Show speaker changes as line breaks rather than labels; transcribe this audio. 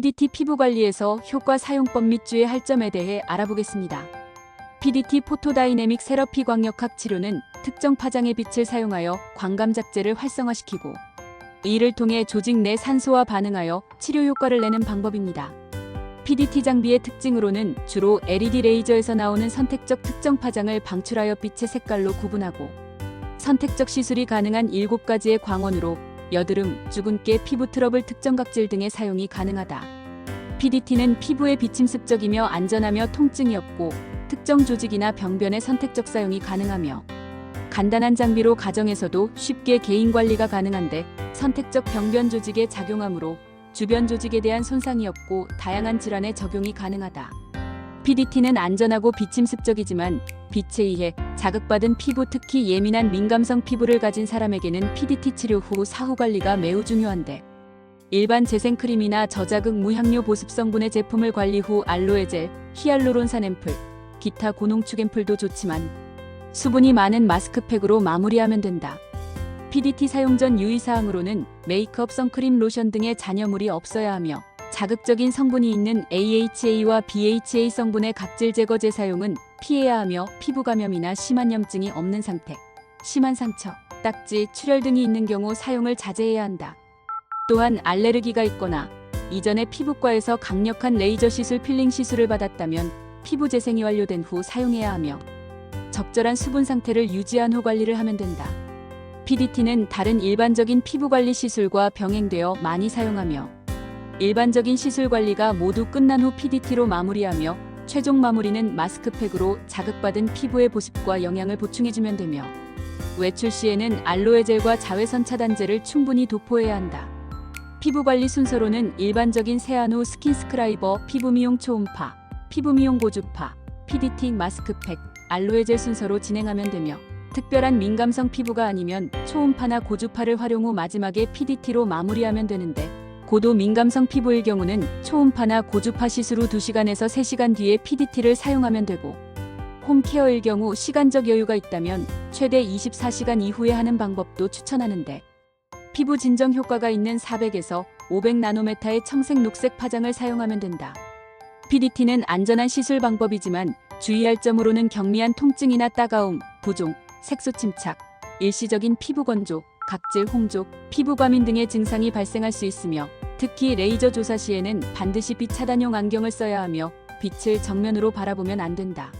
PDT 피부 관리에서 효과 사용법 및 주의 할점에 대해 알아보겠습니다. PDT 포토다이내믹 세러피 광역학 치료는 특정 파장의 빛을 사용하여 광감 잡제를 활성화시키고 이를 통해 조직 내 산소와 반응하여 치료 효과를 내는 방법입니다. PDT 장비의 특징으로는 주로 LED 레이저에서 나오는 선택적 특정 파장을 방출하여 빛의 색깔로 구분하고 선택적 시술이 가능한 7가지의 광원으로 여드름, 주근깨, 피부 트러블 특정 각질 등의 사용이 가능하다. PDT는 피부에 비침습적이며 안전하며 통증이 없고 특정 조직이나 병변의 선택적 사용이 가능하며 간단한 장비로 가정에서도 쉽게 개인 관리가 가능한데 선택적 병변 조직에 작용하므로 주변 조직에 대한 손상이 없고 다양한 질환에 적용이 가능하다. PDT는 안전하고 비침습적이지만 빛에 의해 자극받은 피부 특히 예민한 민감성 피부를 가진 사람에게는 PDT 치료 후 사후 관리가 매우 중요한데 일반 재생크림이나 저자극 무향료 보습 성분의 제품을 관리 후 알로에 젤, 히알루론산 앰플, 기타 고농축 앰플도 좋지만 수분이 많은 마스크팩으로 마무리하면 된다. PDT 사용 전 유의사항으로는 메이크업, 선크림, 로션 등의 잔여물이 없어야 하며 자극적인 성분이 있는 AHA와 BHA 성분의 각질 제거제 사용은 피해야 하며 피부 감염이나 심한 염증이 없는 상태, 심한 상처, 딱지, 출혈 등이 있는 경우 사용을 자제해야 한다. 또한 알레르기가 있거나 이전에 피부과에서 강력한 레이저 시술 필링 시술을 받았다면 피부 재생이 완료된 후 사용해야 하며 적절한 수분 상태를 유지한 후 관리를 하면 된다. PDT는 다른 일반적인 피부 관리 시술과 병행되어 많이 사용하며 일반적인 시술 관리가 모두 끝난 후 PDT로 마무리하며 최종 마무리는 마스크팩으로 자극받은 피부의 보습과 영양을 보충해주면 되며 외출 시에는 알로에 젤과 자외선 차단제를 충분히 도포해야 한다. 피부 관리 순서로는 일반적인 세안 후 스킨 스크라이버, 피부 미용 초음파, 피부 미용 고주파, PDT 마스크팩, 알로에 젤 순서로 진행하면 되며 특별한 민감성 피부가 아니면 초음파나 고주파를 활용 후 마지막에 PDT로 마무리하면 되는데 고도 민감성 피부일 경우는 초음파나 고주파 시술 후 2시간에서 3시간 뒤에 PDT를 사용하면 되고 홈케어일 경우 시간적 여유가 있다면 최대 24시간 이후에 하는 방법도 추천하는데 피부 진정 효과가 있는 400에서 500 나노메타의 청색 녹색 파장을 사용하면 된다. PDT는 안전한 시술 방법이지만 주의할 점으로는 경미한 통증이나 따가움, 부종, 색소 침착, 일시적인 피부 건조, 각질 홍조, 피부 과민 등의 증상이 발생할 수 있으며 특히 레이저 조사 시에는 반드시 빛 차단용 안경을 써야 하며 빛을 정면으로 바라보면 안 된다.